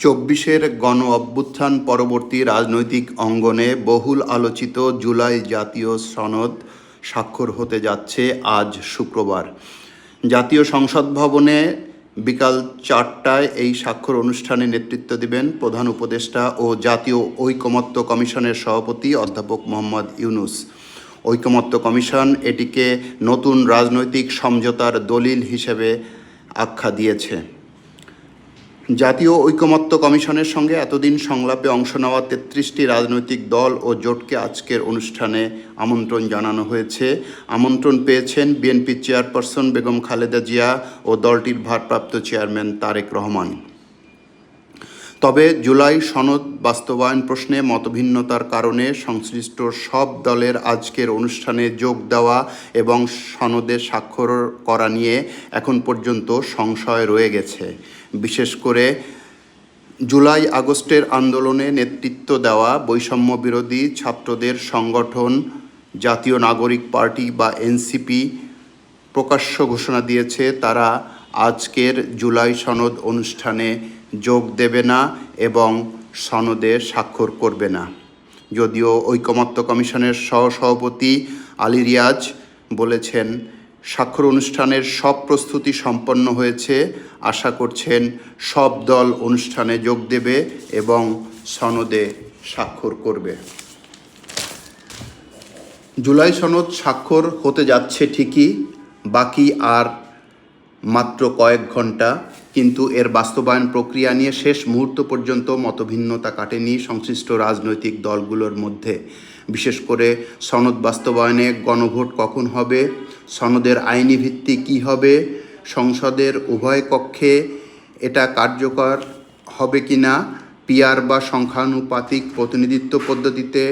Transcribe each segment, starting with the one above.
চব্বিশের গণ অভ্যুত্থান পরবর্তী রাজনৈতিক অঙ্গনে বহুল আলোচিত জুলাই জাতীয় সনদ স্বাক্ষর হতে যাচ্ছে আজ শুক্রবার। জাতীয় সংসদ ভবনে বিকাল চারটায় এই স্বাক্ষর অনুষ্ঠানে নেতৃত্ব দেবেন প্রধান উপদেষ্টা ও জাতীয় ঐকমত্য কমিশনের সভাপতি অধ্যাপক মোহাম্মদ ইউনুস। ঐকমত্য কমিশন এটিকে নতুন রাজনৈতিক সমঝোতার দলিল হিসেবে আখ্যা দিয়েছে। জাতীয় ঐকমত্য কমিশনের সঙ্গে এতদিন সংলাপে অংশ নেওয়া তেত্রিশটি রাজনৈতিক দল ও জোটকে আজকের অনুষ্ঠানে আমন্ত্রণ জানানো হয়েছে। আমন্ত্রণ পেয়েছেন বিএনপি চেয়ারপারসন বেগম খালেদা জিয়া ও দলটির ভারপ্রাপ্ত চেয়ারম্যান তারেক রহমান। তবে জুলাই সনদ বাস্তবায়ন প্রশ্নে মতভিন্নতার কারণে সংশ্লিষ্ট সব দলের আজকের অনুষ্ঠানে যোগ দেওয়া এবং সনদে স্বাক্ষর করা নিয়ে এখন পর্যন্ত সংশয় রয়ে গেছে। বিশেষ করে জুলাই আগস্টের আন্দোলনে নেতৃত্ব দেওয়া বৈষম্য বিরোধী ছাত্রদের সংগঠন, জাতীয় নাগরিক পার্টি বা এনসিপি প্রকাশ্য ঘোষণা দিয়েছে। তারা আজকের জুলাই সনদ অনুষ্ঠানে যোগ দেবে না এবং সনদে স্বাক্ষর করবে না। যদিও ঐকমত্য কমিশনের সহসভাপতি আলী রিয়াজ বলেছেন, স্বাক্ষর অনুষ্ঠানের সব প্রস্তুতি সম্পন্ন হয়েছে। আশা করছেন সব দল অনুষ্ঠানে যোগ দেবে এবং সনদে স্বাক্ষর করবে। জুলাই সনদ স্বাক্ষর হতে যাচ্ছে ঠিকই, বাকি আর মাত্র কয়েক ঘণ্টা, কিন্তু এর বাস্তবায়ন প্রক্রিয়া নিয়ে শেষ মুহূর্ত পর্যন্ত মতভিন্নতা কাটেনি সংশ্লিষ্ট রাজনৈতিক দলগুলোর মধ্যে। বিশেষ করে সনদ বাস্তবায়নে গণভোট কখন হবে, সনদের আইনি ভিত্তি কী হবে, সংসদের উভয় কক্ষে এটা কার্যকর হবে কি না পিয়ার বা সংখ্যানুপাতিক প্রতিনিধিত্ব পদ্ধতিতে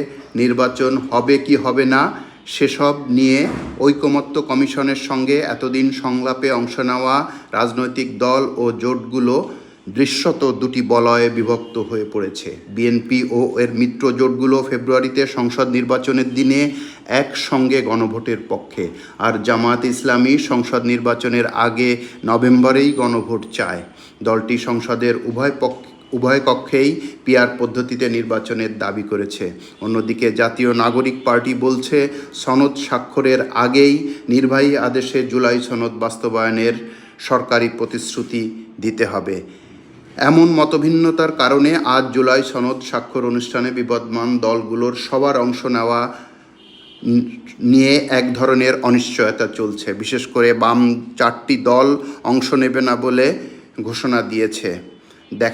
নির্বাচন হবে কি হবে না সেসব নিয়ে ঐকমত্য কমিশনের সঙ্গে এতদিন সংলাপে অংশ নেওয়া রাজনৈতিক দল ও জোটগুলো দৃশ্যত দুটি বলয়ে বিভক্ত হয়ে পড়েছে। বিএনপি ও এর মিত্র জোটগুলো ফেব্রুয়ারিতে সংসদ নির্বাচনের দিনে একসঙ্গে গণভোটের পক্ষে, আর জামাত ইসলামী সংসদ নির্বাচনের আগে নভেম্বরেই গণভোট চায়। দলটি সংসদের উভয় পক্ষ উভয় কক্ষেই পিয়ার পদ্ধতিতে নির্বাচনের দাবি করেছে। অন্যদিকে জাতীয় নাগরিক পার্টি বলছে, সনদ স্বাক্ষরের আগেই নির্বাহী আদেশে জুলাই সনদ বাস্তবায়নের সরকারি প্রতিশ্রুতি দিতে হবে। এমন মতভিন্নতার কারণে আজ জুলাই সনদ স্বাক্ষর অনুষ্ঠানে বিবদমান দলগুলোর সবার অংশ নেওয়া নিয়ে এক ধরনের অনিশ্চয়তা চলছে। বিশেষ করে বাম চারটি দল অংশ নেবে না বলে ঘোষণা দিয়েছে।